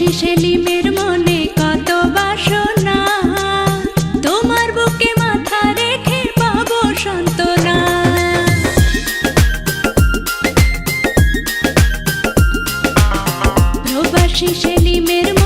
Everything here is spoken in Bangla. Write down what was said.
প্রবাসী সেলিমের মনে কত বাসনা। তোমার বুকে মাথা রেখে পাবো সান্ত্বনা। প্রবাসী সেলিমের মনে